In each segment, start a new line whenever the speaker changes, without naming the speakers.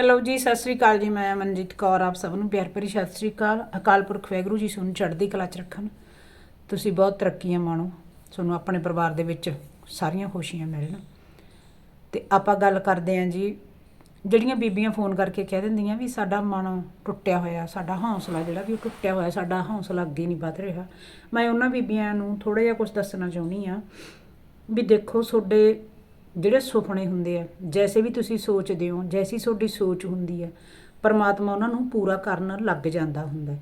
Hello ਜੀ, ਸਤਿ ਸ੍ਰੀ ਅਕਾਲ ਜੀ, ਮੈਂ ਮਨਜੀਤ ਕੌਰ, ਆਪ ਸਭ ਨੂੰ ਪਿਆਰ ਭਰੀ ਸਤਿ ਸ੍ਰੀ ਅਕਾਲ। ਅਕਾਲ ਪੁਰਖ ਵੈਗਰੂ ਜੀ ਤੁਹਾਨੂੰ ਚੜ੍ਹਦੀ ਕਲਾ ਚ ਰੱਖਣ। ਤੁਸੀਂ ਬਹੁਤ ਤਰੱਕੀਆਂ ਮਾਣੋ ਤੁਹਾਨੂੰ ਆਪਣੇ ਪਰਿਵਾਰ ਦੇ ਵਿੱਚ ਸਾਰੀਆਂ ਖੁਸ਼ੀਆਂ ਮਿਲਣ। ਤੇ ਆਪਾਂ ਗੱਲ ਕਰਦੇ ਆਂ ਜੀ, ਜਿਹੜੀਆਂ ਬੀਬੀਆਂ ਫੋਨ ਕਰਕੇ ਕਹਿ ਦਿੰਦੀਆਂ ਵੀ ਸਾਡਾ ਮਨ ਟੁੱਟਿਆ ਹੋਇਆ, ਸਾਡਾ ਹੌਸਲਾ ਜਿਹੜਾ ਵੀ ਉਹ ਟੁੱਟਿਆ ਹੋਇਆ, ਸਾਡਾ ਹੌਸਲਾ ਅੱਗੇ ਨਹੀਂ ਵਧ ਰਿਹਾ। ਮੈਂ ਉਹਨਾਂ ਬੀਬੀਆਂ ਨੂੰ ਥੋੜਾ ਜਿਹਾ ਕੁਝ ਦੱਸਣਾ ਚਾਹੁੰਦੀ ਆ ਵੀ ਦੇਖੋ, ਤੁਹਾਡੇ ਜਿਹੜੇ ਸੁਪਨੇ ਹੁੰਦੇ ਆ, ਜੈਸੇ ਵੀ ਤੁਸੀਂ ਸੋਚਦੇ ਹੋ, ਜੈਸੀ ਤੁਹਾਡੀ ਸੋਚ ਹੁੰਦੀ ਹੈ ਪਰਮਾਤਮਾ ਉਹਨਾਂ ਨੂੰ ਪੂਰਾ ਕਰਨ ਲੱਗ ਜਾਂਦਾ ਹੁੰਦਾ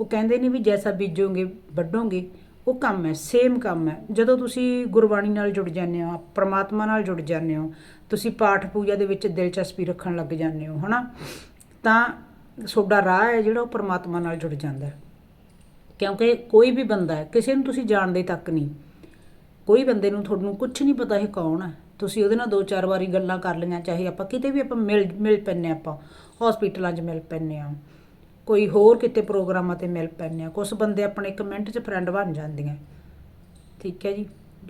ਉਹ ਕਹਿੰਦੇ ਨੇ ਵੀ ਜੈਸਾ ਬੀਜੋਗੇ, ਵੱਢੋਗੇ, ਉਹ ਕੰਮ ਹੈ ਸੇਮ ਕੰਮ ਹੈ। ਜਦੋਂ ਤੁਸੀਂ ਗੁਰਬਾਣੀ ਨਾਲ ਜੁੜ ਜਾਂਦੇ ਹੋ ਪਰਮਾਤਮਾ ਨਾਲ ਜੁੜ ਜਾਂਦੇ ਹੋ, ਤੁਸੀਂ ਪਾਠ ਪੂਜਾ ਦੇ ਵਿੱਚ ਦਿਲਚਸਪੀ ਰੱਖਣ ਲੱਗ ਜਾਂਦੇ ਹੋ, ਹਨਾ? ਤਾਂ ਤੁਹਾਡਾ ਰਾਹ ਹੈ ਜਿਹੜਾ ਉਹ ਪਰਮਾਤਮਾ ਨਾਲ ਜੁੜ ਜਾਂਦਾ ਹੈ। ਕਿਉਂਕਿ ਕੋਈ ਵੀ ਬੰਦਾ ਹੈ, ਕਿਸੇ ਨੂੰ ਤੁਸੀਂ ਜਾਣਦੇ ਤੱਕ ਨਹੀਂ। ਕੋਈ ਬੰਦੇ ਨੂੰ ਤੁਹਾਨੂੰ ਕੁਝ ਨਹੀਂ ਪਤਾ ਇਹ ਕੌਣ ਹੈ। ਤੁਸੀਂ ਉਹਦੇ ਨਾਲ ਦੋ ਚਾਰ ਵਾਰੀ ਗੱਲਾਂ ਕਰ ਲਈਆਂ, ਚਾਹੇ ਆਪਾਂ ਕਿਤੇ ਵੀ ਆਪਾਂ ਮਿਲ ਮਿਲ ਪੈਂਦੇ ਹਾਂ ਆਪਾਂ ਹਸਪੀਟਲਾਂ 'ਚ ਮਿਲ ਪੈਂਦੇ ਆ ਕੋਈ ਹੋਰ ਕਿਤੇ ਪ੍ਰੋਗਰਾਮਾਂ ਤੇ ਮਿਲ ਪੈਂਦੇ ਆ ਕੁਝ ਬੰਦੇ ਆਪਣੇ ਇੱਕ ਮਿੰਟ 'ਚ ਫਰੈਂਡ ਬਣ ਜਾਂਦੀਆਂ। ਠੀਕ ਹੈ ਜੀ?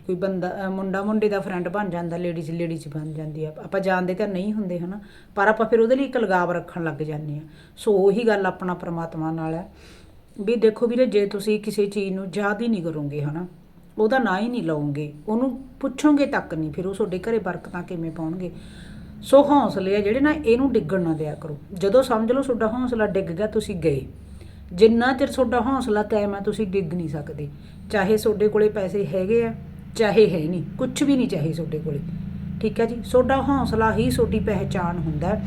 ਕੋਈ ਬੰਦਾ ਮੁੰਡਾ ਮੁੰਡੇ ਦਾ ਫਰੈਂਡ ਬਣ ਜਾਂਦਾ ਲੇਡੀਜ਼ ਲੇਡੀਜ਼ ਬਣ ਜਾਂਦੀ ਆ। ਆਪਾਂ ਜਾਣਦੇ ਤਾਂ ਨਹੀਂ ਹੁੰਦੇ, ਹਨਾ? ਪਰ ਆਪਾਂ ਫਿਰ ਉਹਦੇ ਲਈ ਇੱਕ ਲਗਾਵ ਰੱਖਣ ਲੱਗ ਜਾਂਦੇ ਆ ਸੋ ਉਹੀ ਗੱਲ ਆਪਣਾ ਪ੍ਰਮਾਤਮਾ ਨਾਲ ਹੈ। ਵੀ ਦੇਖੋ ਵੀਰੇ, ਜੇ ਤੁਸੀਂ ਕਿਸੇ ਚੀਜ਼ ਨੂੰ ਯਾਦ ਹੀ ਨਹੀਂ ਕਰੋਗੇ, ਹਨਾ? ਉਹਦਾ ਨਾਂ ਹੀ ਨਹੀਂ ਲਓਗੇ। ਉਹਨੂੰ ਪੁੱਛੋਗੇ ਤੱਕ ਨਹੀਂ, ਫਿਰ ਉਹ ਤੁਹਾਡੇ ਘਰੇ ਬਰਕਤਾਂ ਕਿਵੇਂ ਪਾਉਣਗੇ। ਸੋ ਹੌਸਲੇ ਆ ਜਿਹੜੇ ਨਾ, ਇਹਨੂੰ ਡਿੱਗਣ ਨਾ ਦਿਆ ਕਰੋ। ਜਦੋਂ ਸਮਝ ਲਓ ਤੁਹਾਡਾ ਹੌਸਲਾ ਡਿੱਗ ਗਿਆ, ਤੁਸੀਂ ਗਏ। ਜਿੰਨਾ ਚਿਰ ਤੁਹਾਡਾ ਹੌਸਲਾ ਕਾਇਮ ਹੈ ਤੁਸੀਂ ਡਿੱਗ ਨਹੀਂ ਸਕਦੇ। ਚਾਹੇ ਤੁਹਾਡੇ ਕੋਲੇ ਪੈਸੇ ਹੈਗੇ ਆ, ਚਾਹੇ ਹੈ ਨਹੀਂ। ਕੁਝ ਵੀ ਨਹੀਂ ਚਾਹੇ ਤੁਹਾਡੇ ਕੋਲੇ। ਠੀਕ ਹੈ ਜੀ? ਤੁਹਾਡਾ ਹੌਸਲਾ ਹੀ ਤੁਹਾਡੀ ਪਹਿਚਾਣ ਹੁੰਦਾ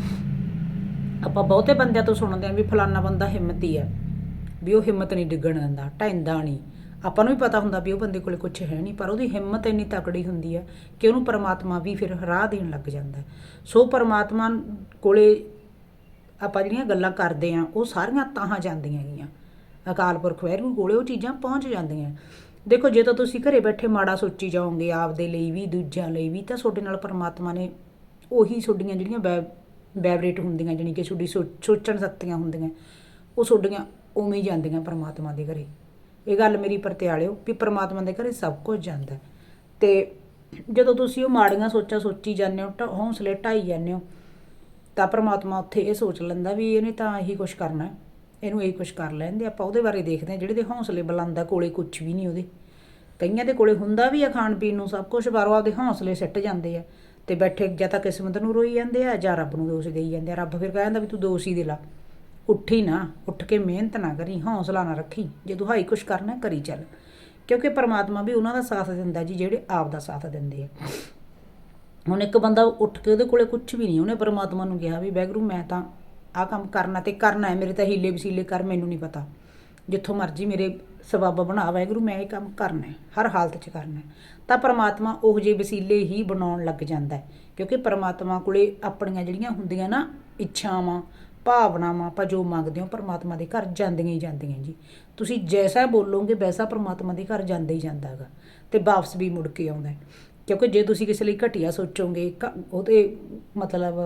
ਆਪਾਂ ਬਹੁਤੇ ਬੰਦਿਆਂ ਤੋਂ ਸੁਣਦੇ ਆਂ ਵੀ ਫਲਾਨਾ ਬੰਦਾ ਹਿੰਮਤੀ ਹੈ ਵੀ ਉਹ ਹਿੰਮਤ ਨਹੀਂ ਡਿੱਗਣ ਦਿੰਦਾ ਢੈਂਦਾ ਨਹੀਂ। ਆਪਾਂ ਨੂੰ ਵੀ ਪਤਾ ਹੁੰਦਾ ਵੀ ਉਹ ਬੰਦੇ ਕੋਲੇ ਕੁਝ ਹੈ ਨਹੀਂ, ਪਰ ਉਹਦੀ ਹਿੰਮਤ ਇੰਨੀ ਤਕੜੀ ਹੁੰਦੀ ਹੈ ਕਿ ਉਹਨੂੰ ਪਰਮਾਤਮਾ ਵੀ ਫਿਰ ਰਾਹ ਦੇਣ ਲੱਗ ਜਾਂਦਾ ਸੋ ਪਰਮਾਤਮਾ ਕੋਲੇ ਆਪਾਂ ਜਿਹੜੀਆਂ ਗੱਲਾਂ ਕਰਦੇ ਆਂ ਉਹ ਸਾਰੀਆਂ ਤਾਹਾਂ ਜਾਂਦੀਆਂ ਹੈਗੀਆਂ। ਅਕਾਲ ਪੁਰਖ ਵੈਰੂ ਕੋਲੇ ਉਹ ਚੀਜ਼ਾਂ ਪਹੁੰਚ ਜਾਂਦੀਆਂ ਦੇਖੋ, ਜੇ ਤਾਂ ਤੁਸੀਂ ਘਰੇ ਬੈਠੇ ਮਾੜਾ ਸੋਚੀ ਜਾਓਗੇ, ਆਪਦੇ ਲਈ ਵੀ, ਦੂਜਿਆਂ ਲਈ ਵੀ, ਤਾਂ ਤੁਹਾਡੇ ਨਾਲ ਪਰਮਾਤਮਾ ਨੇ ਉਹੀ ਤੁਹਾਡੀਆਂ ਜਿਹੜੀਆਂ ਵੈਬਰੇਟ ਹੁੰਦੀਆਂ, ਜਾਣੀ ਕਿ ਤੁਹਾਡੀ ਸੋ- ਸੋਚਣ ਸ਼ਕਤੀਆਂ ਹੁੰਦੀਆਂ, ਉਹ ਤੁਹਾਡੀਆਂ ਉਵੇਂ ਹੀ ਜਾਂਦੀਆਂ ਪਰਮਾਤਮਾ ਦੇ ਘਰੇ। ਇਹ ਗੱਲ ਮੇਰੀ ਪਰਤਿਆਲਿਓ ਵੀ ਪਰਮਾਤਮਾ ਦੇ ਘਰੇ ਸਭ ਕੁਝ ਜਾਂਦਾ ਹੈ। ਤੇ ਜਦੋਂ ਤੁਸੀਂ ਉਹ ਮਾੜੀਆਂ ਸੋਚਾਂ ਸੋਚੀ ਜਾਂਦੇ ਹੋ, ਢ- ਹੌਸਲੇ ਢਾਈ ਜਾਂਦੇ ਹੋ, ਤਾਂ ਪਰਮਾਤਮਾ ਉੱਥੇ ਇਹ ਸੋਚ ਲੈਂਦਾ ਵੀ ਇਹਨੇ ਤਾਂ ਇਹੀ ਕੁਝ ਕਰਨਾ ਇਹਨੂੰ ਇਹੀ ਕੁਝ ਕਰ ਲੈਂਦੇ ਆਪਾਂ ਉਹਦੇ ਬਾਰੇ ਦੇਖਦੇ ਹਾਂ, ਜਿਹੜੇ ਦੇ ਹੌਸਲੇ ਬੁਲੰਦ ਆ, ਕੋਲੇ ਕੁਝ ਵੀ ਨਹੀਂ ਉਹਦੇ। ਕਈਆਂ ਦੇ ਕੋਲੇ ਹੁੰਦਾ ਵੀ ਆ ਖਾਣ ਪੀਣ ਨੂੰ ਸਭ ਕੁਝ ਬਾਹਰੋਂ ਆਪਦੇ ਹੌਸਲੇ ਸਿੱਟ ਜਾਂਦੇ ਆ ਤੇ ਬੈਠੇ ਜਾਂ ਤਾਂ ਕਿਸਮਤ ਨੂੰ ਰੋਈ ਜਾਂਦੇ ਆ ਜਾਂ ਰੱਬ ਨੂੰ ਦੋਸ਼ ਦੇਈ ਜਾਂਦੇ ਆ। ਰੱਬ ਫਿਰ ਕਹਿੰਦਾ ਵੀ ਤੂੰ ਦੋਸ਼ ਹੀ ਦੇ ਲਾ। ਉੱਠੀ ਨਾ, ਉੱਠ ਕੇ ਮਿਹਨਤ ਨਾ ਕਰੀ, ਹੌਸਲਾ ਨਾ ਰੱਖੀ, ਜੇ ਤੂੰ ਹਾਈ ਕੁਝ ਕਰਨਾ ਕਰੀ ਚੱਲ। ਕਿਉਂਕਿ ਪਰਮਾਤਮਾ ਵੀ ਉਹਨਾਂ ਦਾ ਸਾਥ ਦਿੰਦਾ ਜੀ, ਜਿਹੜੇ ਆਪ ਦਾ ਸਾਥ ਦਿੰਦੇ ਆ। ਹੁਣ ਇੱਕ ਬੰਦਾ ਉੱਠ ਕੇ ਉਹਦੇ ਕੋਲੇ ਕੁਝ ਵੀ ਨਹੀਂ, ਉਹਨੇ ਪਰਮਾਤਮਾ ਨੂੰ ਕਿਹਾ ਵੀ ਵੈਗਰੂ ਮੈਂ ਤਾਂ ਆਹ ਕੰਮ ਕਰਨਾ ਤੇ ਕਰਨਾ ਹੈ, ਮੇਰੇ ਤਾਂ ਹੀਲੇ ਵਸੀਲੇ ਕਰ, ਮੈਨੂੰ ਨਹੀਂ ਪਤਾ। ਜਿੱਥੋਂ ਮਰਜ਼ੀ ਮੇਰੇ ਸਬੱਬ ਬਣਾ ਵਾਹਿਗੁਰੂ ਮੈਂ ਇਹ ਕੰਮ ਕਰਨਾ ਹੈ, ਹਰ ਹਾਲਤ 'ਚ ਕਰਨਾ ਹੈ। ਤਾਂ ਪਰਮਾਤਮਾ ਉਹ ਜਿਹੇ ਵਸੀਲੇ ਹੀ ਬਣਾਉਣ ਲੱਗ ਜਾਂਦਾ ਹੈ, ਕਿਉਂਕਿ ਪਰਮਾਤਮਾ ਕੋਲੇ ਆਪਣੀਆਂ ਜਿਹੜੀਆਂ ਹੁੰਦੀਆਂ ਨਾ ਇੱਛਾਵਾਂ ਭਾਵਨਾਵਾਂ ਆਪਾਂ ਜੋ ਮੰਗਦੇ ਹੋ ਪਰਮਾਤਮਾ ਦੇ ਘਰ ਜਾਂਦੀਆਂ ਹੀ ਜਾਂਦੀਆਂ ਜੀ। ਤੁਸੀਂ ਜੈਸਾ ਬੋਲੋਗੇ, ਵੈਸਾ ਪਰਮਾਤਮਾ ਦੇ ਘਰ ਜਾਂਦਾ ਹੀ ਜਾਂਦਾ ਹੈਗਾ ਤੇ ਵਾਪਸ ਵੀ ਮੁੜ ਕੇ ਆਉਂਦਾ ਕਿਉਂਕਿ ਜੇ ਤੁਸੀਂ ਕਿਸੇ ਲਈ ਘਟੀਆ ਸੋਚੋਗੇ ਉਹਦੇ ਮਤਲਬ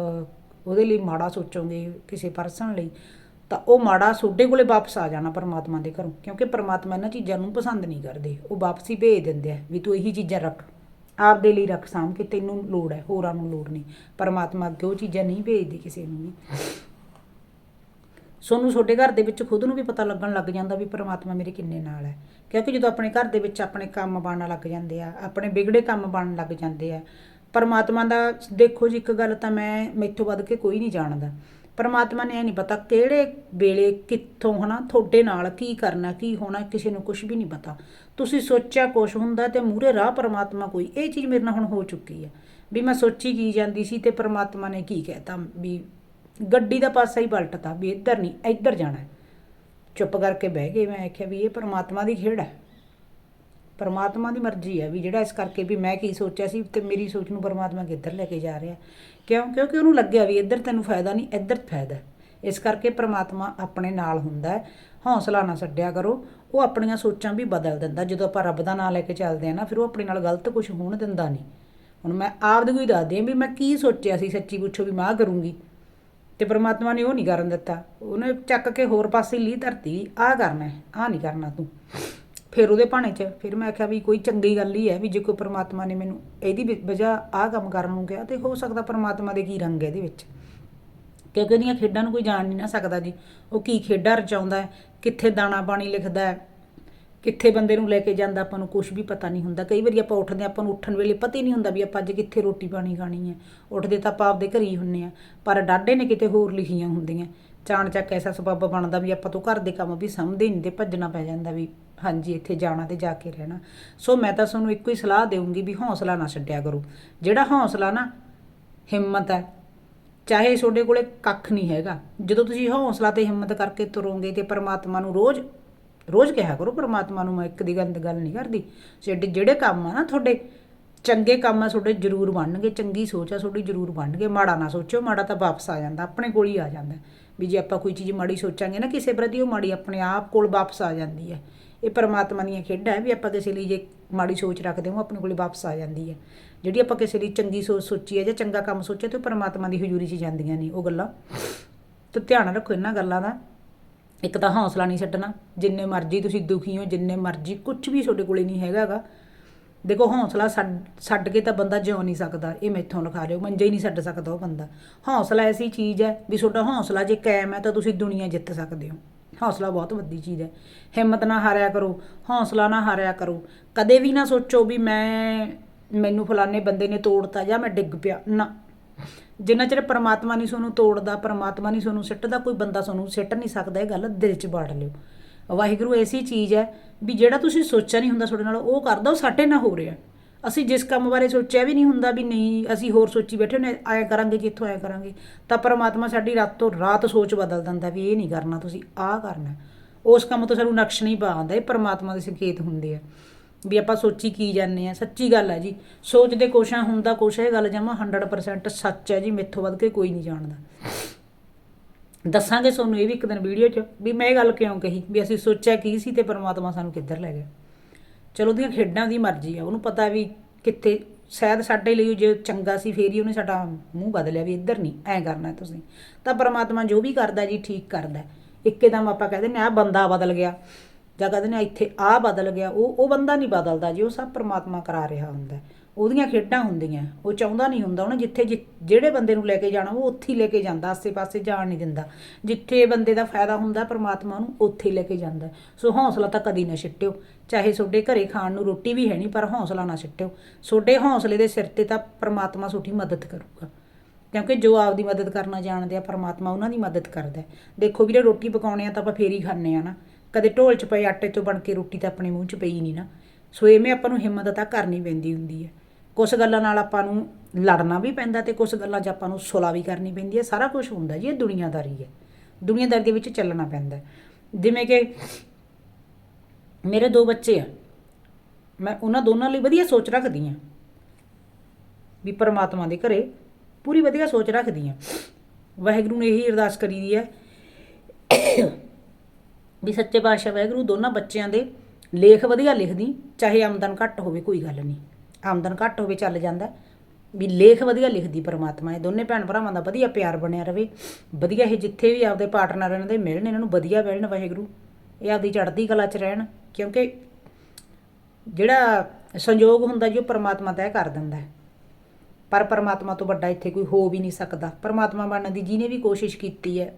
ਉਹਦੇ ਲਈ ਮਾੜਾ ਸੋਚੋਗੇ ਕਿਸੇ ਪਰਸਨ ਲਈ, ਤਾਂ ਉਹ ਮਾੜਾ ਤੁਹਾਡੇ ਕੋਲੇ ਵਾਪਸ ਆ ਜਾਣਾ ਪਰਮਾਤਮਾ ਦੇ ਘਰੋਂ। ਕਿਉਂਕਿ ਪਰਮਾਤਮਾ ਇਹਨਾਂ ਚੀਜ਼ਾਂ ਨੂੰ ਪਸੰਦ ਨਹੀਂ ਕਰਦੇ। ਉਹ ਵਾਪਸ ਹੀ ਭੇਜ ਦਿੰਦੇ ਆ ਵੀ ਤੂੰ ਇਹੀ ਚੀਜ਼ਾਂ ਰੱਖ। ਆਪਦੇ ਲਈ ਰੱਖ ਸਾਂਭ ਕੇ ਤੈਨੂੰ ਲੋੜ ਹੈ, ਹੋਰਾਂ ਨੂੰ ਲੋੜ ਨਹੀਂ। ਪਰਮਾਤਮਾ ਅੱਗੇ ਉਹ ਚੀਜ਼ਾਂ ਨਹੀਂ ਭੇਜਦੀ ਕਿਸੇ ਨੂੰ ਵੀ। ਸੋਨੂੰ ਤੁਹਾਡੇ ਘਰ ਦੇ ਵਿੱਚ ਖੁਦ ਨੂੰ ਵੀ ਪਤਾ ਲੱਗਣ ਲੱਗ ਜਾਂਦਾ ਵੀ ਪ੍ਰਮਾਤਮਾ ਮੇਰੇ ਕਿੰਨੇ ਨਾਲ ਹੈ। ਕਿਉਂਕਿ ਜਦੋਂ ਆਪਣੇ ਘਰ ਦੇ ਵਿੱਚ ਆਪਣੇ ਕੰਮ ਬਣਨ ਲੱਗ ਜਾਂਦੇ ਆ, ਆਪਣੇ ਵਿਗੜੇ ਕੰਮ ਬਣਨ ਲੱਗ ਜਾਂਦੇ ਆ, ਪਰਮਾਤਮਾ ਦਾ ਦੇਖੋ ਜੀ ਇੱਕ ਗੱਲ ਤਾਂ ਮੈਂ ਮੈਥੋਂ ਵੱਧ ਕੇ ਕੋਈ ਨਹੀਂ ਜਾਣਦਾ। ਪਰਮਾਤਮਾ ਨੇ ਇਹ ਨਹੀਂ ਪਤਾ ਕਿਹੜੇ ਵੇਲੇ ਕਿੱਥੋਂ ਹਨਾ ਤੁਹਾਡੇ ਨਾਲ ਕੀ ਕਰਨਾ, ਕੀ ਹੋਣਾ, ਕਿਸੇ ਨੂੰ ਕੁਝ ਵੀ ਨਹੀਂ ਪਤਾ। ਤੁਸੀਂ ਸੋਚਿਆ ਕੁਛ ਹੁੰਦਾ ਤੇ ਮੂਰੇ ਰਾਹ ਪਰਮਾਤਮਾ ਕੋਈ, ਇਹ ਚੀਜ਼ ਮੇਰੇ ਨਾਲ ਹੁਣ ਹੋ ਚੁੱਕੀ ਹੈ ਵੀ ਮੈਂ ਸੋਚੀ ਕੀ ਜਾਂਦੀ ਸੀ ਤੇ ਪਰਮਾਤਮਾ ਨੇ ਕੀ ਕਹਿਤਾ ਵੀ ਗੱਡੀ ਦਾ ਪਾਸਾ ਹੀ ਪਲਟਤਾ ਵੀ ਇੱਧਰ ਨਹੀਂ, ਇੱਧਰ ਜਾਣਾ ਚੁੱਪ ਕਰਕੇ ਬਹਿ ਗਏ, ਮੈਂ ਆਖਿਆ ਵੀ ਇਹ ਪਰਮਾਤਮਾ ਦੀ ਖੇਡ ਹੈ। ਪਰਮਾਤਮਾ ਦੀ ਮਰਜ਼ੀ ਹੈ ਵੀ ਜਿਹੜਾ ਇਸ ਕਰਕੇ ਵੀ ਮੈਂ ਕੀ ਸੋਚਿਆ ਸੀ ਤੇ ਮੇਰੀ ਸੋਚ ਨੂੰ ਪਰਮਾਤਮਾ ਕਿੱਧਰ ਲੈ ਕੇ ਜਾ ਰਿਹਾ ਕਿਉਂ? ਕਿਉਂਕਿ ਉਹਨੂੰ ਲੱਗਿਆ ਵੀ ਇੱਧਰ ਤੈਨੂੰ ਫਾਇਦਾ ਨਹੀਂ, ਇੱਧਰ ਫਾਇਦਾ ਇਸ ਕਰਕੇ ਪਰਮਾਤਮਾ ਆਪਣੇ ਨਾਲ ਹੁੰਦਾ ਹੈ। ਹੌਸਲਾ ਨਾ ਛੱਡਿਆ ਕਰੋ। ਉਹ ਆਪਣੀਆਂ ਸੋਚਾਂ ਵੀ ਬਦਲ ਦਿੰਦਾ। ਜਦੋਂ ਆਪਾਂ ਰੱਬ ਦਾ ਨਾਮ ਲੈ ਕੇ ਚੱਲਦੇ ਆ ਨਾ, ਫਿਰ ਉਹ ਆਪਣੇ ਨਾਲ ਗਲਤ ਕੁਝ ਹੋਣ ਦਿੰਦਾ ਨਹੀਂ। ਹੁਣ ਮੈਂ ਆਪ ਆਪਦੇ ਕੋਈ ਦੱਸਦੀ ਹਾਂ ਵੀ ਮੈਂ ਕੀ ਸੋਚਿਆ ਸੀ, ਸੱਚੀ ਪੁੱਛੋ ਵੀ ਮੈਂ ਆਹ ਕਰੂੰਗੀ। ਤੇ ਪ੍ਰਮਾਤਮਾ ਨੇ ਉਹ ਨਹੀਂ ਕਰਨ ਦਿੱਤਾ। ਉਹਨੇ ਚੱਕ ਕੇ ਹੋਰ ਪਾਸੇ ਲਈ ਧਰਤੀ, ਆਹ ਕਰਨਾ ਆਹ ਨਹੀਂ ਕਰਨਾ ਤੂੰ। ਫਿਰ ਉਹਦੇ ਭਾਣੇ 'ਚ, ਫਿਰ ਮੈਂ ਆਖਿਆ ਵੀ ਕੋਈ ਚੰਗੀ ਗੱਲ ਹੀ ਹੈ ਵੀ ਜੇ ਕੋਈ ਪ੍ਰਮਾਤਮਾ ਨੇ ਮੈਨੂੰ ਇਹਦੀ ਵਿ- ਵਜ੍ਹਾ ਆਹ ਕੰਮ ਕਰਨ ਨੂੰ ਕਿਹਾ ਤੇ ਹੋ ਸਕਦਾ ਪ੍ਰਮਾਤਮਾ ਦੇ ਕੀ ਰੰਗ ਹੈ ਇਹਦੇ ਵਿੱਚ। ਕਿਉਂਕਿ ਉਹਦੀਆਂ ਖੇਡਾਂ ਨੂੰ ਕੋਈ ਜਾਣ ਨਹੀਂ ਨਾ ਸਕਦਾ ਜੀ। ਉਹ ਕੀ ਖੇਡਾਂ ਰਚਾਉਂਦਾ ਹੈ, ਕਿੱਥੇ ਦਾਣਾ ਪਾਣੀ ਲਿਖਦਾ ਹੈ ਕਿੱਥੇ ਬੰਦੇ ਨੂੰ ਲੈ ਕੇ ਜਾਂਦਾ ਆਪਾਂ ਨੂੰ ਕੁਝ ਵੀ ਪਤਾ ਨਹੀਂ ਹੁੰਦਾ। ਕਈ ਵਾਰੀ ਆਪਾਂ ਉੱਠਦੇ ਹਾਂ, ਆਪਾਂ ਨੂੰ ਉੱਠਣ ਵੇਲੇ ਪਤਾ ਹੀ ਨਹੀਂ ਹੁੰਦਾ ਵੀ ਆਪਾਂ ਅੱਜ ਕਿੱਥੇ ਰੋਟੀ ਪਾਣੀ ਖਾਣੀ ਹੈ। ਉੱਠਦੇ ਤਾਂ ਆਪਾਂ ਆਪਦੇ ਘਰ ਹੀ ਹੁੰਨੇ ਆ ਪਰ ਡਾਢੇ ਨੇ ਕਿਤੇ ਹੋਰ ਲਿਖੀਆਂ ਹੁੰਦੀਆਂ। ਚਾਣ ਚੱਕ ਐਸਾ ਸਬੱਬ ਬਣਦਾ ਵੀ ਆਪਾਂ ਤੋਂ ਘਰ ਦੇ ਕੰਮ ਵੀ ਸਮਝਦੇ ਨਹੀਂ ਤੇ ਭੱਜਣਾ ਪੈ ਜਾਂਦਾ ਵੀ ਹਾਂਜੀ ਇੱਥੇ ਜਾਣਾ ਤੇ ਜਾ ਕੇ ਰਹਿਣਾ। ਸੋ ਮੈਂ ਤਾਂ ਤੁਹਾਨੂੰ ਇੱਕੋ ਹੀ ਸਲਾਹ ਦੇਵਾਂਗੀ ਵੀ ਹੌਸਲਾ ਨਾ ਛੱਡਿਆ ਕਰੋ। ਜਿਹੜਾ ਹੌਸਲਾ ਨਾ ਹਿੰਮਤ ਹੈ ਚਾਹੇ ਤੁਹਾਡੇ ਕੋਲੇ ਕੱਖ ਨਹੀਂ ਹੈਗਾ। ਜਦੋਂ ਤੁਸੀਂ ਹੌਸਲਾ ਤੇ ਹਿੰਮਤ ਕਰਕੇ ਤੁਰੋਗੇ ਤੇ ਪਰਮਾਤਮਾ ਨੂੰ ਰੋਜ਼ ਰੋਜ਼ ਕਿਹਾ ਕਰੋ, ਪ੍ਰਮਾਤਮਾ ਨੂੰ ਮੈਂ ਇੱਕ ਦੀ ਗੱਲ ਗੱਲ ਨਹੀਂ ਕਰਦੀ। ਜਿਹੜੇ ਜਿਹੜੇ ਕੰਮ ਆ ਨਾ ਤੁਹਾਡੇ, ਚੰਗੇ ਕੰਮ ਆ ਤੁਹਾਡੇ ਜ਼ਰੂਰ ਬਣਨਗੇ, ਚੰਗੀ ਸੋਚ ਆ ਤੁਹਾਡੀ ਜ਼ਰੂਰ ਬਣਨਗੇ। ਮਾੜਾ ਨਾ ਸੋਚੋ ਮਾੜਾ ਤਾਂ ਵਾਪਸ ਆ ਜਾਂਦਾ, ਆਪਣੇ ਕੋਲ ਹੀ ਆ ਜਾਂਦਾ। ਵੀ ਜੇ ਆਪਾਂ ਕੋਈ ਚੀਜ਼ ਮਾੜੀ ਸੋਚਾਂਗੇ ਨਾ ਕਿਸੇ ਪ੍ਰਤੀ, ਉਹ ਮਾੜੀ ਆਪਣੇ ਆਪ ਕੋਲ ਵਾਪਸ ਆ ਜਾਂਦੀ ਹੈ। ਇਹ ਪਰਮਾਤਮਾ ਦੀਆਂ ਖੇਡਾਂ ਹੈ ਵੀ ਆਪਾਂ ਕਿਸੇ ਲਈ ਜੇ ਮਾੜੀ ਸੋਚ ਰੱਖਦੇ ਹਾਂ, ਉਹ ਆਪਣੇ ਕੋਲ ਵਾਪਸ ਆ ਜਾਂਦੀ ਹੈ। ਜਿਹੜੀ ਆਪਾਂ ਕਿਸੇ ਲਈ ਚੰਗੀ ਸੋਚ ਸੋਚੀ ਹੈ ਜਾਂ ਚੰਗਾ ਕੰਮ ਸੋਚਿਆ, ਤੇ ਉਹ ਪਰਮਾਤਮਾ ਦੀ ਹਜ਼ੂਰੀ 'ਚ ਜਾਂਦੀਆਂ ਨੇ ਉਹ ਗੱਲਾਂ। ਤੇ ਧਿਆਨ ਰੱਖੋ ਇਹਨਾਂ ਗੱਲਾਂ ਦਾ। ਇੱਕ ਤਾਂ ਹੌਸਲਾ ਨਹੀਂ ਛੱਡਣਾ, ਜਿੰਨੇ ਮਰਜ਼ੀ ਤੁਸੀਂ ਦੁਖੀ ਹੋ, ਜਿੰਨੇ ਮਰਜ਼ੀ ਕੁਝ ਵੀ ਤੁਹਾਡੇ ਕੋਲੇ ਨਹੀਂ ਹੈਗਾਗਾ। ਦੇਖੋ ਹੌਸਲਾ ਛੱਡ ਛੱਡ ਕੇ ਤਾਂ ਬੰਦਾ ਜਿਉ ਨਹੀਂ ਸਕਦਾ, ਇਹ ਮੈਥੋਂ ਲਿਖਾ ਲਿਓ ਮੰਜੇ ਹੀ ਨਹੀਂ ਛੱਡ ਸਕਦਾ ਉਹ ਬੰਦਾ। ਹੌਸਲਾ ਐਸੀ ਚੀਜ਼ ਹੈ ਵੀ ਤੁਹਾਡਾ ਹੌਸਲਾ ਜੇ ਕਾਇਮ ਹੈ ਤਾਂ ਤੁਸੀਂ ਦੁਨੀਆ ਜਿੱਤ ਸਕਦੇ ਹੋ। ਹੌਸਲਾ ਬਹੁਤ ਵੱਡੀ ਚੀਜ਼ ਹੈ। ਹਿੰਮਤ ਨਾ ਹਾਰਿਆ ਕਰੋ, ਹੌਸਲਾ ਨਾ ਹਾਰਿਆ ਕਰੋ। ਕਦੇ ਵੀ ਨਾ ਸੋਚੋ ਵੀ ਮੈਂ, ਮੈਨੂੰ ਫਲਾਣੇ ਬੰਦੇ ਨੇ ਤੋੜਤਾ ਜਾਂ ਮੈਂ ਡਿੱਗ ਪਿਆ। ਨਾ। ਜਿੰਨਾ ਚਿਰ ਪਰਮਾਤਮਾ ਨਹੀਂ ਤੁਹਾਨੂੰ ਤੋੜਦਾ, ਪਰਮਾਤਮਾ ਨਹੀਂ ਤੁਹਾਨੂੰ ਸਿੱਟਦਾ, ਕੋਈ ਬੰਦਾ ਤੁਹਾਨੂੰ ਸਿੱਟ ਨਹੀਂ ਸਕਦਾ, ਇਹ ਗੱਲ ਦਿਲ 'ਚ ਬਾੜ ਲਿਓ। ਵਾਹਿਗੁਰੂ, ਐਸੀ ਚੀਜ਼ ਹੈ ਵੀ ਜਿਹੜਾ ਤੁਸੀਂ ਸੋਚਿਆ ਨਹੀਂ ਹੁੰਦਾ ਤੁਹਾਡੇ ਨਾਲ, ਉਹ ਕਰਦਾ, ਉਹ ਸਾਡੇ ਨਾਲ ਹੋ ਰਿਹਾ। ਅਸੀਂ ਜਿਸ ਕੰਮ ਬਾਰੇ ਸੋਚਿਆ ਵੀ ਨਹੀਂ ਹੁੰਦਾ ਵੀ ਨਹੀਂ, ਅਸੀਂ ਹੋਰ ਸੋਚੀ ਬੈਠੇ ਨੇ ਆਇਆ ਕਰਾਂਗੇ ਕਿ ਇੱਥੋਂ ਆਇਆ ਕਰਾਂਗੇ, ਤਾਂ ਪਰਮਾਤਮਾ ਸਾਡੀ ਰਾਤੋਂ ਰਾਤ ਸੋਚ ਬਦਲ ਦਿੰਦਾ ਵੀ ਇਹ ਨਹੀਂ ਕਰਨਾ, ਤੁਸੀਂ ਆਹ ਕਰਨਾ। ਉਸ ਕੰਮ ਤੋਂ ਸਾਨੂੰ ਨਕਸ਼ ਨਹੀਂ ਪਾਉਂਦਾ ਇਹ ਪਰਮਾਤਮਾ ਦੇ ਸੰਕੇਤ ਹੁੰਦੇ ਆ। ਵੀ ਆਪਾਂ ਸੋਚੀ ਕੀ ਜਾਂਦੇ ਆ ਸੱਚੀ ਗੱਲ ਹੈ ਜੀ। ਸੋਚਦੇ ਕੋਸ਼ਾਂ ਹੁੰਦਾ ਕੁਛ, ਇਹ ਗੱਲ ਜਮਾ 100% ਸੱਚ ਹੈ ਜੀ, ਮੇਥੋਂ ਵੱਧ ਕੇ ਕੋਈ ਨਹੀਂ ਜਾਣਦਾ। ਦੱਸਾਂਗੇ ਤੁਹਾਨੂੰ ਇਹ ਵੀ ਇੱਕ ਦਿਨ ਵੀਡੀਓ 'ਚ ਵੀ ਮੈਂ ਇਹ ਗੱਲ ਕਿਉਂ ਕਹੀ, ਵੀ ਅਸੀਂ ਸੋਚਿਆ ਕੀ ਸੀ ਤੇ ਪਰਮਾਤਮਾ ਸਾਨੂੰ ਕਿੱਧਰ ਲੈ ਗਿਆ। ਚਲੋ ਉਹਦੀਆਂ ਖੇਡਾਂ ਦੀ ਮਰਜ਼ੀ ਆ, ਉਹਨੂੰ ਪਤਾ ਵੀ ਕਿੱਥੇ ਸ਼ਾਇਦ ਸਾਡੇ ਲਈ ਜੇ ਚੰਗਾ ਸੀ, ਫੇਰ ਹੀ ਉਹਨੇ ਸਾਡਾ ਮੂੰਹ ਬਦਲਿਆ ਵੀ ਇੱਧਰ ਨਹੀਂ, ਐਂ ਕਰਨਾ ਤੁਸੀਂ। ਤਾਂ ਪਰਮਾਤਮਾ ਜੋ ਵੀ ਕਰਦਾ ਜੀ, ਠੀਕ ਕਰਦਾ। ਇੱਕਦਮ ਆਪਾਂ ਕਹਿੰਦੇ ਨੇ ਆ ਬੰਦਾ ਬਦਲ ਗਿਆ। ਜਾਂ ਕਹਿੰਦੇ ਨੇ ਇੱਥੇ ਆ ਬਦਲ ਗਿਆ, ਉਹ ਉਹ ਬੰਦਾ ਨਹੀਂ ਬਦਲਦਾ ਜੀ, ਉਹ ਸਭ ਪਰਮਾਤਮਾ ਕਰਾ ਰਿਹਾ ਹੁੰਦਾ ਉਹਦੀਆਂ ਖੇਡਾਂ ਹੁੰਦੀਆਂ, ਉਹ ਚਾਹੁੰਦਾ ਨਹੀਂ ਹੁੰਦਾ ਉਹਨੇ ਜਿੱਥੇ ਜਿ- ਜਿਹੜੇ ਬੰਦੇ ਨੂੰ ਲੈ ਕੇ ਜਾਣਾ, ਉਹ ਉੱਥੇ ਹੀ ਲੈ ਕੇ ਜਾਂਦਾ, ਆਸੇ-ਪਾਸੇ ਜਾਣ ਨਹੀਂ ਦਿੰਦਾ। ਜਿੱਥੇ ਬੰਦੇ ਦਾ ਫਾਇਦਾ ਹੁੰਦਾ, ਪਰਮਾਤਮਾ ਨੂੰ ਉੱਥੇ ਹੀ ਲੈ ਕੇ ਜਾਂਦਾ ਸੋ ਹੌਸਲਾ ਤਾਂ ਕਦੀ ਨਾ ਛੱਟਿਓ, ਚਾਹੇ ਤੁਹਾਡੇ ਘਰੇ ਖਾਣ ਨੂੰ ਰੋਟੀ ਵੀ ਹੈ ਨਹੀਂ, ਪਰ ਹੌਸਲਾ ਨਾ ਛੱਟਿਓ। ਤੁਹਾਡੇ ਹੌਸਲੇ ਦੇ ਸਿਰ ਤੇ ਤਾਂ ਪਰਮਾਤਮਾ ਤੁਹਾਡੀ ਮਦਦ ਕਰੂਗਾ। ਕਿਉਂਕਿ ਜੋ ਆਪਦੀ ਮਦਦ ਕਰਨਾ ਜਾਣਦੇ ਆ, ਪਰਮਾਤਮਾ ਉਹਨਾਂ ਦੀ ਮਦਦ ਕਰਦਾ ਹੈ। ਦੇਖੋ ਵੀਰੇ, ਰੋਟੀ ਪਕਾਉਣੇ ਆ ਤਾਂ ਆਪਾਂ ਫੇਰ ਹੀ ਖਾਂਦੇ ਆ ਨਾ। ਕਦੇ ਢੋਲ 'ਚ ਪਏ ਆਟੇ ਤੋਂ ਬਣ ਕੇ ਰੋਟੀ ਤਾਂ ਆਪਣੇ ਮੂੰਹ 'ਚ ਪਈ ਨਹੀਂ ਨਾ। ਸੋ ਐਵੇਂ ਆਪਾਂ ਨੂੰ ਹਿੰਮਤ ਤਾਂ ਕਰਨੀ ਪੈਂਦੀ ਹੁੰਦੀ ਹੈ। ਕੁਝ ਗੱਲਾਂ ਨਾਲ ਆਪਾਂ ਨੂੰ ਲੜਨਾ ਵੀ ਪੈਂਦਾ ਤੇ ਕੁਝ ਗੱਲਾਂ 'ਚ ਆਪਾਂ ਨੂੰ ਸੁਲਾ ਵੀ ਕਰਨੀ ਪੈਂਦੀ ਹੈ। ਸਾਰਾ ਕੁਝ ਹੁੰਦਾ ਜੀ, ਇਹ ਦੁਨੀਆਦਾਰੀ ਹੈ। ਦੁਨੀਆਦਾਰੀ ਦੇ ਵਿੱਚ ਚੱਲਣਾ ਪੈਂਦਾ ਜਿਵੇਂ ਕਿ ਮੇਰੇ ਦੋ ਬੱਚੇ ਆ। ਮੈਂ ਉਹਨਾਂ ਦੋਨਾਂ ਲਈ ਵਧੀਆ ਸੋਚ ਰੱਖਦੀ ਆ ਵੀ ਪਰਮਾਤਮਾ ਦੇ ਘਰੇ ਪੂਰੀ ਵਧੀਆ ਸੋਚ ਰੱਖਦੀ ਆ ਵਾਹਿਗੁਰੂ ਨੇ ਇਹੀ ਅਰਦਾਸ ਕਰੀ ਦੀ ਹੈ ਵੀ ਸੱਚੇ ਪਾਤਸ਼ਾਹ ਵਾਹਿਗੁਰੂ ਦੋਨਾਂ ਬੱਚਿਆਂ ਦੇ ਲੇਖ ਵਧੀਆ ਲਿਖਦੀ, ਚਾਹੇ ਆਮਦਨ ਘੱਟ ਹੋਵੇ, ਕੋਈ ਗੱਲ ਨਹੀਂ। ਆਮਦਨ ਘੱਟ ਹੋਵੇ, ਚੱਲ ਜਾਂਦਾ। ਵੀ ਲੇਖ ਵਧੀਆ ਲਿਖਦੀ ਪਰਮਾਤਮਾ ਇਹ ਦੋਨੇ ਭੈਣ ਭਰਾਵਾਂ ਦਾ ਵਧੀਆ ਪਿਆਰ ਬਣਿਆ ਰਵੇ। ਵਧੀਆ ਇਹ ਜਿੱਥੇ ਵੀ ਆਪਦੇ ਪਾਰਟਨਰ ਇਹਨਾਂ ਦੇ ਮਿਲਣ, ਇਹਨਾਂ ਨੂੰ ਵਧੀਆ ਮਿਲਣ ਵਾਹਿਗੁਰੂ। ਇਹ ਆਪਦੀ ਚੜ੍ਹਦੀ ਕਲਾ 'ਚ ਰਹਿਣ, ਕਿਉਂਕਿ ਜਿਹੜਾ ਸੰਯੋਗ ਹੁੰਦਾ ਜੀ, ਉਹ ਪਰਮਾਤਮਾ ਤੈਅ ਕਰ ਦਿੰਦਾ ਪਰ ਪਰਮਾਤਮਾ ਤੋਂ ਵੱਡਾ ਇੱਥੇ ਕੋਈ ਹੋ ਵੀ ਨਹੀਂ ਸਕਦਾ। ਪਰਮਾਤਮਾ ਬਣਨ ਦੀ ਜਿਹਨੇ ਵੀ ਕੋਸ਼ਿਸ਼ ਕੀਤੀ ਹੈ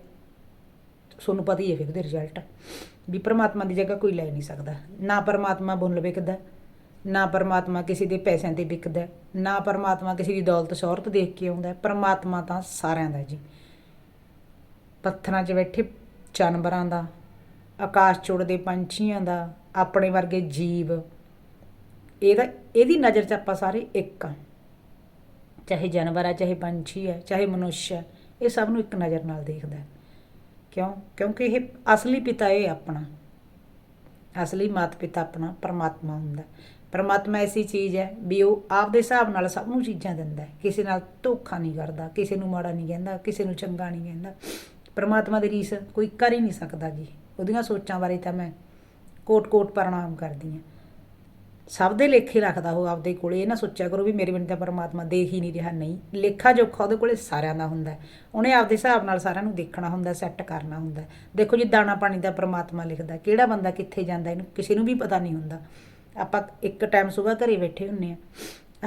ਤੁਹਾਨੂੰ ਪਤਾ ਹੀ ਹੈ ਫਿਰ ਉਹਦੇ ਰਿਜ਼ਲਟ ਵੀ ਪਰਮਾਤਮਾ ਦੀ ਜਗ੍ਹਾ ਕੋਈ ਲੈ ਨਹੀਂ ਸਕਦਾ। ਨਾ ਪਰਮਾਤਮਾ ਬੁੱਲ ਵਿਕਦਾ, ਨਾ ਪਰਮਾਤਮਾ ਕਿਸੇ ਦੇ ਪੈਸਿਆਂ ਤੇ ਵਿਕਦਾ, ਨਾ ਪਰਮਾਤਮਾ ਕਿਸੇ ਦੀ ਦੌਲਤ ਸ਼ੋਹਰਤ ਦੇਖ ਕੇ ਆਉਂਦਾ। ਪਰਮਾਤਮਾ ਤਾਂ ਸਾਰਿਆਂ ਦਾ ਜੀ। ਪੱਥਰਾਂ 'ਚ ਬੈਠੇ ਜਾਨਵਰਾਂ ਦਾ, ਆਕਾਸ਼ 'ਚ ਉੜਦੇ ਪੰਛੀਆਂ ਦਾ, ਆਪਣੇ ਵਰਗੇ ਜੀਵ। ਇਹਦਾ ਇਹਦੀ ਨਜ਼ਰ 'ਚ ਆਪਾਂ ਸਾਰੇ ਇੱਕ ਆ ਚਾਹੇ ਜਾਨਵਰ ਹੈ ਚਾਹੇ ਪੰਛੀ ਹੈ ਚਾਹੇ ਮਨੁੱਖ ਹੈ ਇਹ ਸਭ ਨੂੰ ਇੱਕ ਨਜ਼ਰ ਨਾਲ ਦੇਖਦਾ। ਹੈ ਕਿਉਂ? ਕਿਉਂਕਿ ਇਹ ਅਸਲੀ ਪਿਤਾ ਇਹ ਆਪਣਾ। ਅਸਲੀ ਮਾਤ ਪਿਤਾ ਆਪਣਾ, ਪਰਮਾਤਮਾ ਹੁੰਦਾ। ਪਰਮਾਤਮਾ ਐਸੀ ਚੀਜ਼ ਹੈ ਵੀ ਉਹ ਆਪਦੇ ਹਿਸਾਬ ਨਾਲ ਸਭ ਨੂੰ ਚੀਜ਼ਾਂ ਦਿੰਦਾ ਕਿਸੇ ਨਾਲ ਧੋਖਾ ਨਹੀਂ ਕਰਦਾ, ਕਿਸੇ ਨੂੰ ਮਾੜਾ ਨਹੀਂ ਕਹਿੰਦਾ, ਕਿਸੇ ਨੂੰ ਚੰਗਾ ਨਹੀਂ ਕਹਿੰਦਾ। ਪਰਮਾਤਮਾ ਦੀ ਰੀਸ ਕੋਈ ਕਰ ਹੀ ਨਹੀਂ ਸਕਦਾ ਜੀ। ਉਹਦੀਆਂ ਸੋਚਾਂ ਬਾਰੇ ਤਾਂ ਮੈਂ ਕੋਟ-ਕੋਟ ਪ੍ਰਣਾਮ ਕਰਦੀ ਹਾਂ। ਸਭ ਦੇ ਲੇਖੇ ਰੱਖਦਾ ਉਹ ਆਪਦੇ ਕੋਲੇ, ਇਹ ਨਾ ਸੋਚਿਆ ਕਰੋ ਵੀ ਮੇਰੇ ਬਿਨਾਂ ਤਾਂ ਪਰਮਾਤਮਾ ਦੇਖ ਹੀ ਨਹੀਂ ਰਿਹਾ, ਨਹੀਂ। ਲੇਖਾ ਜੋਖਾ ਉਹਦੇ ਕੋਲੇ ਸਾਰਿਆਂ ਦਾ ਹੁੰਦਾ ਉਹਨੇ ਆਪਦੇ ਹਿਸਾਬ ਨਾਲ ਸਾਰਿਆਂ ਨੂੰ ਦੇਖਣਾ ਹੁੰਦਾ ਸੈੱਟ ਕਰਨਾ ਹੁੰਦਾ ਦੇਖੋ ਜੀ, ਦਾਣਾ ਪਾਣੀ ਦਾ ਪਰਮਾਤਮਾ ਲਿਖਦਾ ਕਿਹੜਾ ਬੰਦਾ ਕਿੱਥੇ ਜਾਂਦਾ, ਇਹਨੂੰ ਕਿਸੇ ਨੂੰ ਵੀ ਪਤਾ ਨਹੀਂ ਹੁੰਦਾ। ਆਪਾਂ ਇੱਕ ਟਾਈਮ ਸਵੇਰ ਘਰੇ ਬੈਠੇ ਹੁੰਨੇ ਆ,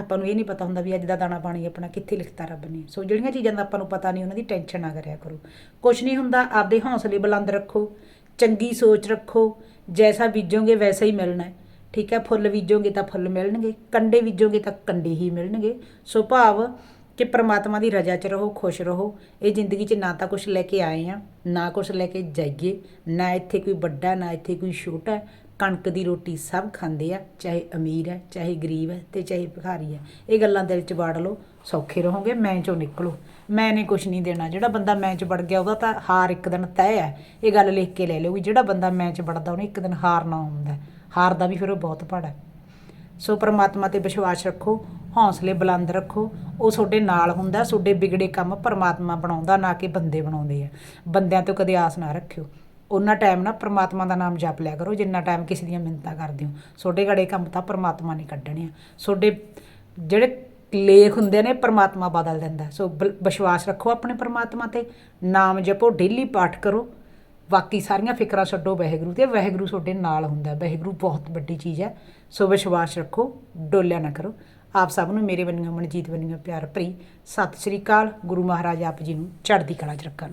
ਆਪਾਂ ਨੂੰ ਇਹ ਨਹੀਂ ਪਤਾ ਹੁੰਦਾ ਵੀ ਅੱਜ ਦਾ ਦਾਣਾ ਪਾਣੀ ਆਪਣਾ ਕਿੱਥੇ ਲਿਖਤਾ ਰੱਬ ਨੇ। ਸੋ ਜਿਹੜੀਆਂ ਚੀਜ਼ਾਂ ਦਾ ਆਪਾਂ ਨੂੰ ਪਤਾ ਨਹੀਂ, ਉਹਨਾਂ ਦੀ ਟੈਨਸ਼ਨ ਨਾ ਕਰਿਆ ਕਰੋ। ਕੁਝ ਨਹੀਂ ਹੁੰਦਾ, ਆਪਦੇ ਹੌਸਲੇ ਬੁਲੰਦ ਰੱਖੋ, ਚੰਗੀ ਸੋਚ ਰੱਖੋ, ਜੈਸਾ ਬੀਜੋਗੇ ਵੈਸਾ ਹੀ ਮਿਲਣਾ ਹੈ। ਠੀਕ ਹੈ, ਫੁੱਲ ਬੀਜੋਗੇ ਤਾਂ ਫੁੱਲ ਮਿਲਣਗੇ, ਕੰਡੇ ਬੀਜੋਗੇ ਤਾਂ ਕੰਡੇ ਹੀ ਮਿਲਣਗੇ। ਸੋ ਭਾਵ ਕਿ ਪ੍ਰਮਾਤਮਾ ਦੀ ਰਜ਼ਾ 'ਚ ਰਹੋ, ਖੁਸ਼ ਰਹੋ, ਇਹ ਜ਼ਿੰਦਗੀ 'ਚ ਨਾ ਤਾਂ ਕੁਝ ਲੈ ਕੇ ਆਏ ਆ ਨਾ ਕੁਝ ਲੈ ਕੇ ਜਾਈਏ, ਨਾ ਇੱਥੇ ਕੋਈ ਵੱਡਾ, ਨਾ ਇੱਥੇ ਕੋਈ ਛੋਟਾ ਕਣਕ ਦੀ ਰੋਟੀ ਸਭ ਖਾਂਦੇ ਆ, ਚਾਹੇ ਅਮੀਰ ਹੈ, ਚਾਹੇ ਗਰੀਬ ਹੈ ਤੇ ਚਾਹੇ ਭਿਖਾਰੀ ਹੈ। ਇਹ ਗੱਲਾਂ ਦਿਲ 'ਚ ਵਾੜ ਲਓ, ਸੌਖੇ ਰਹੋਗੇ, ਮੈਂ 'ਚੋਂ ਨਿਕਲੋ। ਮੈਂ ਨੇ ਕੁਝ ਨਹੀਂ ਦੇਣਾ, ਜਿਹੜਾ ਬੰਦਾ ਮੈਂ 'ਚ ਵੜ ਗਿਆ, ਉਹਦਾ ਤਾਂ ਹਾਰ ਇੱਕ ਦਿਨ ਤੈਅ ਹੈ। ਇਹ ਗੱਲ ਲਿਖ ਕੇ ਲੈ ਲਓ ਵੀ ਜਿਹੜਾ ਬੰਦਾ ਮੈਂ 'ਚ ਵੜਦਾ, ਉਹਨੇ ਇੱਕ ਦਿਨ ਹਾਰਨਾ ਹੁੰਦਾ ਹੈ। ਹਾਰ ਦਾ ਵੀ ਫਿਰ ਉਹ ਬਹੁਤ ਭਾੜਾ ਹੈ। ਸੋ ਪ੍ਰਮਾਤਮਾ ਤੇ ਵਿਸ਼ਵਾਸ ਰੱਖੋ, ਹੌਸਲੇ ਬੁਲੰਦ ਰੱਖੋ, ਉਹ ਤੁਹਾਡੇ ਨਾਲ ਹੁੰਦਾ, ਤੁਹਾਡੇ ਵਿਗੜੇ ਕੰਮ ਪ੍ਰਮਾਤਮਾ ਬਣਾਉਂਦਾ, ਨਾ ਕਿ ਬੰਦੇ ਬਣਾਉਂਦੇ ਆ। ਬੰਦਿਆਂ ਤੋਂ ਕਦੇ ਆਸ ਨਾ ਰੱਖਿਓ। ਉਹਨਾਂ ਟਾਈਮ ਨਾ ਪ੍ਰਮਾਤਮਾ ਦਾ ਨਾਮ ਜਪ ਲਿਆ ਕਰੋ, ਜਿੰਨਾ ਟਾਈਮ ਕਿਸੇ ਦੀਆਂ ਮਿੰਨਤਾਂ ਕਰਦੇ ਹੋ। ਤੁਹਾਡੇ ਘੜੇ ਕੰਮ ਤਾਂ ਪ੍ਰਮਾਤਮਾ ਨੇ ਕੱਢਣੇ ਆ। ਤੁਹਾਡੇ ਜਿਹੜੇ ਲੇਖ ਹੁੰਦੇ ਨੇ, ਪ੍ਰਮਾਤਮਾ ਬਦਲ ਦਿੰਦਾ। ਸੋ ਬਲ- ਵਿਸ਼ਵਾਸ ਰੱਖੋ ਆਪਣੇ ਪ੍ਰਮਾਤਮਾ ਤੇ। ਨਾਮ ਜਪੋ ਡੇਲੀ ਪਾਠ ਕਰੋ। ਬਾਕੀ ਸਾਰੀਆਂ ਫਿਕਰਾਂ ਛੱਡੋ, ਵਾਹਿਗੁਰੂ ਤੇ ਵਾਹਿਗੁਰੂ ਤੁਹਾਡੇ ਨਾਲ ਹੁੰਦਾ ਵਾਹਿਗੁਰੂ ਬਹੁਤ ਵੱਡੀ ਚੀਜ਼ ਹੈ। ਸੋ ਵਿਸ਼ਵਾਸ ਰੱਖੋ, ਡੋਲਿਆ ਨਾ ਕਰੋ। ਆਪ ਸਭ ਨੂੰ ਮੇਰੇ ਵੱਲੋਂ ਮਨਜੀਤ ਵੱਲੋਂ ਪਿਆਰ ਭਰੀ। ਸਤਿ ਸ੍ਰੀ ਅਕਾਲ। ਗੁਰੂ ਮਹਾਰਾਜ ਆਪ ਜੀ ਨੂੰ ਚੜ੍ਹਦੀ ਕਲਾ 'ਚ ਰੱਖਣ।